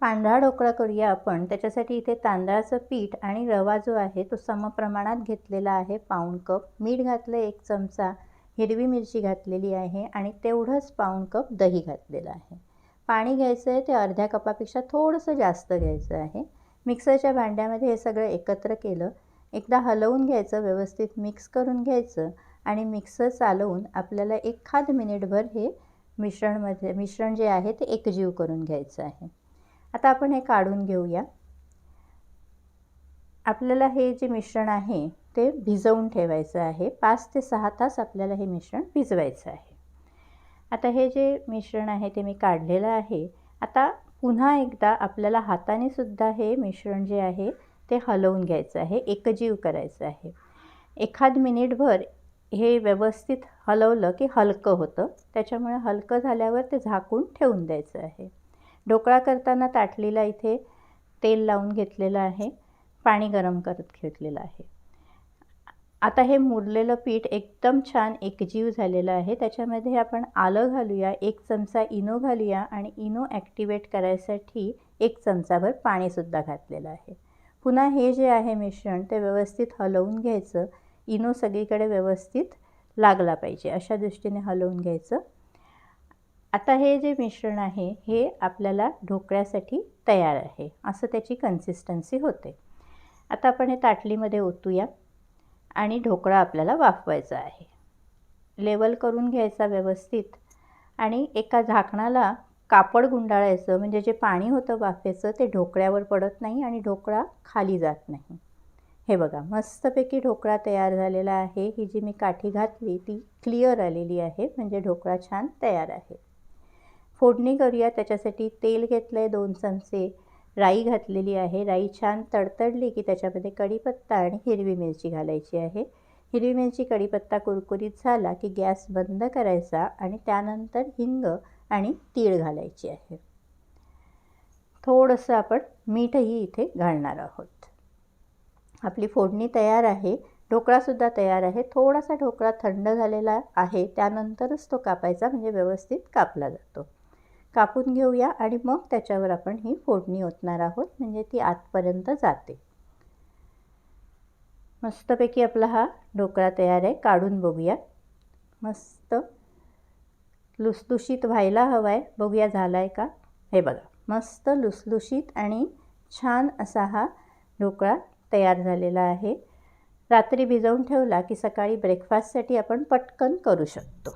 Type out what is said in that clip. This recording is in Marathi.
पांढरा ढोकळा करूया आपण. त्याच्यासाठी इथे तांदळाचं पीठ आणि रवा जो आहे तो समप्रमाणात घेतलेला आहे. पाऊण कप. मीठ घातलं एक चमचा. हिरवी मिरची घातलेली आहे आणि तेवढंच पाऊण कप दही घातलेलं आहे. पाणी घ्यायचं आहे ते अर्ध्या कपापेक्षा थोडंसं जास्त घ्यायचं आहे. मिक्सरच्या भांड्यामध्ये हे सगळं एकत्र केलं. एकदा हलवून घ्यायचं व्यवस्थित मिक्स करून घ्यायचं आणि मिक्सर चालवून आपल्याला एखाद मिनिटभर हे मिश्रणमध्ये मिश्रण जे आहे ते एकजीव करून घ्यायचं आहे. आता आपण हे काढून घेऊया. आपल्याला हे जे मिश्रण आहे ते भिजवून ठेवायचं आहे. पाच ते सहा तास आपल्याला हे मिश्रण भिजवायचं आहे. आता हे जे मिश्रण आहे ते मी काढलेलं आहे. आता पुन्हा एकदा आपल्याला हाताने सुद्धा हे मिश्रण जे आहे ते हलवून घ्यायचं आहे. एकजीव करायचं आहे. एखाद मिनिटभर हे व्यवस्थित हलवलं की हलकं होतं. त्याच्यामुळे हलकं झाल्यावर ते झाकून ठेवून द्यायचं आहे. ढोकळा करताना ताटलीला इथे तेल लावून घेतलेलं आहे. पाणी गरम करत घेतलेलं आहे. आता हे मुरलेलं पीठ एकदम छान एकजीव झालेलं आहे. त्याच्यामध्ये आपण आलं घालूया एक चमचा इनो घालूया आणि इनो ॲक्टिवेट करायसाठी एक चमचाभर पाणीसुद्धा घातलेलं आहे. पुन्हा हे जे आहे मिश्रण ते व्यवस्थित हलवून घ्यायचं. इनो सगळीकडे व्यवस्थित लागला पाहिजे. अशा दृष्टीने हलवून घ्यायचं. आता हे जे मिश्रण आहे हे आपल्याला ढोकळ्यासाठी तयार आहे. असं त्याची कन्सिस्टन्सी होते. आता आपण हे ताटलीमध्ये ओतूया आणि ढोकळा आपल्याला वाफवायचा आहे. लेवल करून घ्यायचा व्यवस्थित आणि एका झाकणाला कापड गुंडाळायचं म्हणजे जे पाणी होतं वाफेचं ते ढोकळ्यावर पडत नाही आणि ढोकळा खाली जात नाही. हे बघा मस्तपैकी ढोकळा तयार झालेला आहे. ही जी मी काठी घातली ती क्लिअर आलेली आहे म्हणजे ढोकळा छान तयार आहे. फोडणी करूया त्याच्यासाठी तेल घेतलं आहे दोन चमचे. राई घातलेली आहे. राई छान तडतडली की त्याच्यामध्ये कढीपत्ता आणि हिरवी मिरची घालायची आहे. हिरवी मिरची कढीपत्ता कुरकुरीत झाला की गॅस बंद करायचा आणि त्यानंतर हिंग आणि तीळ घालायची आहे. थोडंसं आपण मीठही इथे घालणार आहोत. आपली फोडणी तयार आहे. ढोकळासुद्धा तयार आहे. थोडासा ढोकळा थंड झालेला आहे. त्यानंतरच तो कापायचा म्हणजे व्यवस्थित कापला जातो. कापून घेऊया आणि मग त्याच्यावर आपण ही फोडणी ओतणार आहोत म्हणजे ती आतपर्यंत जाते. मस्तपैकी आपला हा ढोकळा तयार आहे काढून बघूया. मस्त लुसलुशीत व्हायला हवा आहे बघूया झाला आहे का? हे बघा मस्त लुसलुशीत आणि छान असा हा ढोकळा तयार झालेला आहे. रात्री भिजवून ठेवला की सकाळी ब्रेकफास्टसाठी आपण पटकन करू शकतो.